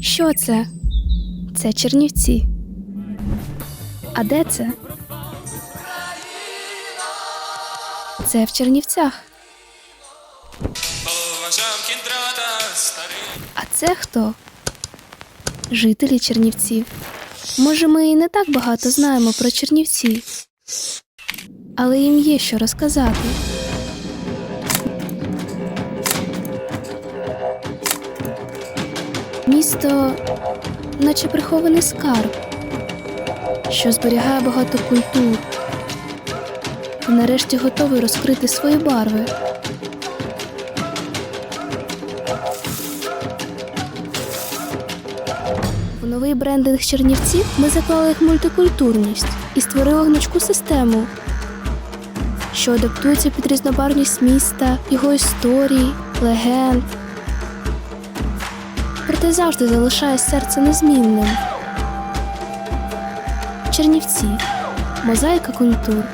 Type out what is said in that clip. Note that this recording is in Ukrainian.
Що це? Це Чернівці. А де це? Це в Чернівцях. А це хто? Жителі Чернівців. Може, ми і не так багато знаємо про Чернівці, але їм є що розказати. Місто, наче прихований скарб, що зберігає багато культур і нарешті готовий розкрити свої барви. У новий брендинг Чернівців ми заклали їх мультикультурність і створили гнучку систему, що адаптується під різнобарвність міста, його історій, легенд. Проте завжди залишає серце незмінним. Чернівці мозаїка культур.